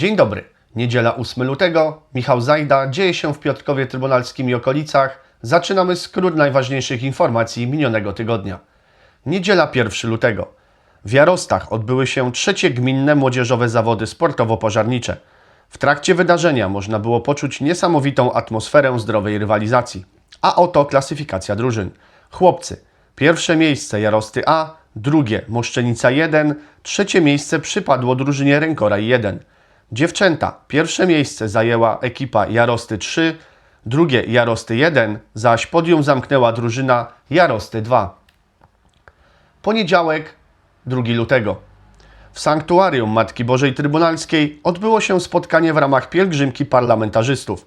Dzień dobry. Niedziela 8 lutego. Michał Zajda. Dzieje się w Piotrkowie Trybunalskim i okolicach. Zaczynamy skrót najważniejszych informacji minionego tygodnia. Niedziela 1 lutego. W Jarostach odbyły się trzecie gminne młodzieżowe zawody sportowo-pożarnicze. W trakcie wydarzenia można było poczuć niesamowitą atmosferę zdrowej rywalizacji. A oto klasyfikacja drużyn. Chłopcy. Pierwsze miejsce Jarosty A, drugie Moszczenica 1, trzecie miejsce przypadło drużynie Rękoraj 1. Dziewczęta. Pierwsze miejsce zajęła ekipa Jarosty 3, drugie Jarosty 1, zaś podium zamknęła drużyna Jarosty 2. Poniedziałek, 2 lutego. W sanktuarium Matki Bożej Trybunalskiej odbyło się spotkanie w ramach pielgrzymki parlamentarzystów.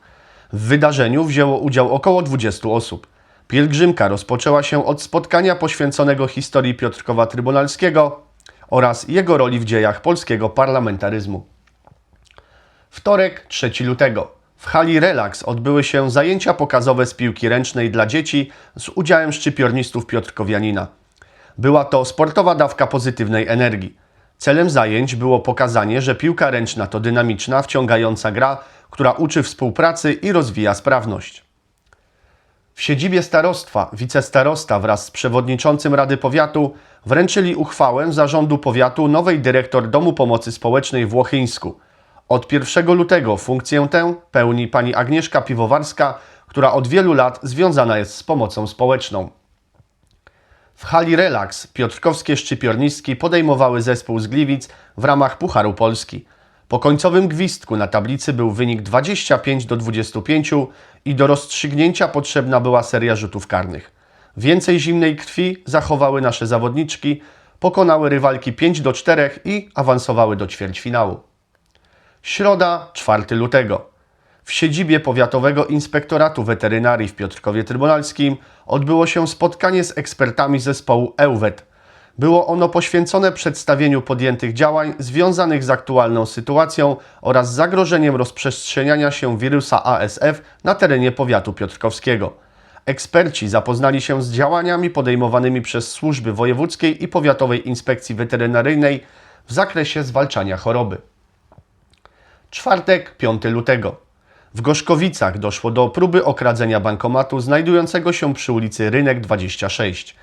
W wydarzeniu wzięło udział około 20 osób. Pielgrzymka rozpoczęła się od spotkania poświęconego historii Piotrkowa Trybunalskiego oraz jego roli w dziejach polskiego parlamentaryzmu. Wtorek, 3 lutego. W hali Relax odbyły się zajęcia pokazowe z piłki ręcznej dla dzieci z udziałem szczypiornistów Piotrkowianina. Była to sportowa dawka pozytywnej energii. Celem zajęć było pokazanie, że piłka ręczna to dynamiczna, wciągająca gra, która uczy współpracy i rozwija sprawność. W siedzibie starostwa wicestarosta wraz z przewodniczącym Rady Powiatu wręczyli uchwałę zarządu powiatu nowej dyrektor Domu Pomocy Społecznej w Łochyńsku. Od 1 lutego funkcję tę pełni pani Agnieszka Piwowarska, która od wielu lat związana jest z pomocą społeczną. W hali Relax piotrkowskie szczypiornistki podejmowały zespół z Gliwic w ramach Pucharu Polski. Po końcowym gwizdku na tablicy był wynik 25 do 25 i do rozstrzygnięcia potrzebna była seria rzutów karnych. Więcej zimnej krwi zachowały nasze zawodniczki, pokonały rywalki 5 do 4 i awansowały do ćwierćfinału. Środa, 4 lutego. W siedzibie Powiatowego Inspektoratu Weterynarii w Piotrkowie Trybunalskim odbyło się spotkanie z ekspertami zespołu EUWET. Było ono poświęcone przedstawieniu podjętych działań związanych z aktualną sytuacją oraz zagrożeniem rozprzestrzeniania się wirusa ASF na terenie powiatu piotrkowskiego. Eksperci zapoznali się z działaniami podejmowanymi przez służby wojewódzkiej i powiatowej inspekcji weterynaryjnej w zakresie zwalczania choroby. Czwartek, 5 lutego. W Gorzkowicach doszło do próby okradzenia bankomatu znajdującego się przy ulicy Rynek 26.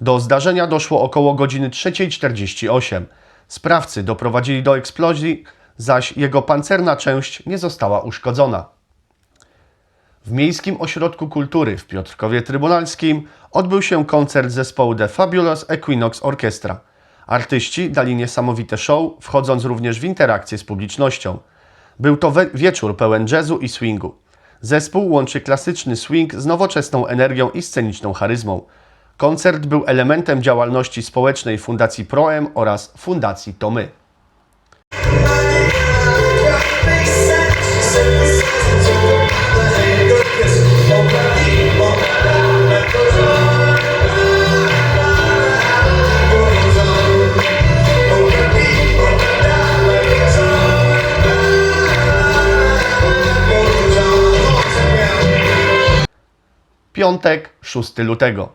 Do zdarzenia doszło około godziny 3.48. Sprawcy doprowadzili do eksplozji, zaś jego pancerna część nie została uszkodzona. W Miejskim Ośrodku Kultury w Piotrkowie Trybunalskim odbył się koncert zespołu The Fabulous Equinox Orchestra. Artyści dali niesamowite show, wchodząc również w interakcję z publicznością. Był to wieczór pełen jazzu i swingu. Zespół łączy klasyczny swing z nowoczesną energią i sceniczną charyzmą. Koncert był elementem działalności społecznej Fundacji Proem oraz Fundacji Tomy. Piątek, 6 lutego.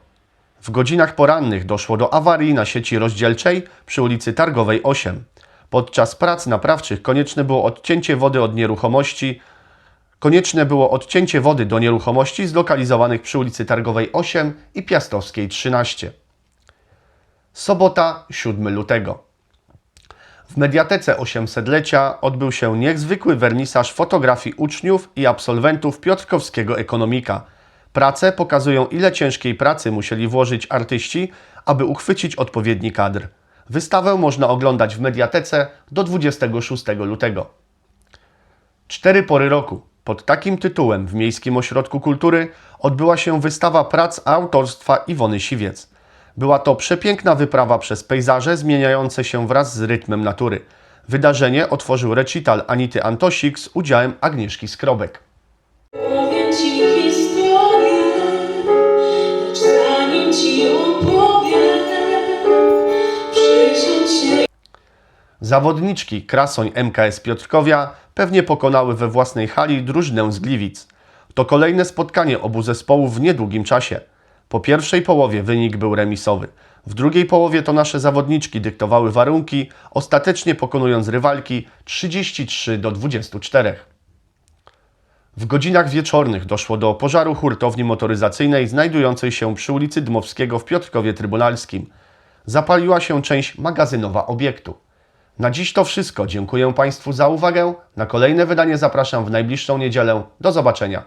W godzinach porannych doszło do awarii na sieci rozdzielczej przy ulicy Targowej 8. Podczas prac naprawczych konieczne było odcięcie wody od nieruchomości. Konieczne było odcięcie wody do nieruchomości zlokalizowanych przy ulicy Targowej 8 i Piastowskiej 13. Sobota, 7 lutego. W Mediatece 800-lecia odbył się niezwykły wernisaż fotografii uczniów i absolwentów Piotrkowskiego Ekonomika. Prace pokazują, ile ciężkiej pracy musieli włożyć artyści, aby uchwycić odpowiedni kadr. Wystawę można oglądać w Mediatece do 26 lutego. Cztery pory roku. Pod takim tytułem w Miejskim Ośrodku Kultury odbyła się wystawa prac autorstwa Iwony Siwiec. Była to przepiękna wyprawa przez pejzaże zmieniające się wraz z rytmem natury. Wydarzenie otworzył recital Anity Antosik z udziałem Agnieszki Skrobek. Zawodniczki Krasoń MKS Piotrkowia pewnie pokonały we własnej hali drużynę z Gliwic. To kolejne spotkanie obu zespołów w niedługim czasie. Po pierwszej połowie wynik był remisowy. W drugiej połowie to nasze zawodniczki dyktowały warunki, ostatecznie pokonując rywalki 33 do 24. W godzinach wieczornych doszło do pożaru hurtowni motoryzacyjnej znajdującej się przy ulicy Dmowskiego w Piotrkowie Trybunalskim. Zapaliła się część magazynowa obiektu. Na dziś to wszystko. Dziękuję Państwu za uwagę. Na kolejne wydanie zapraszam w najbliższą niedzielę. Do zobaczenia.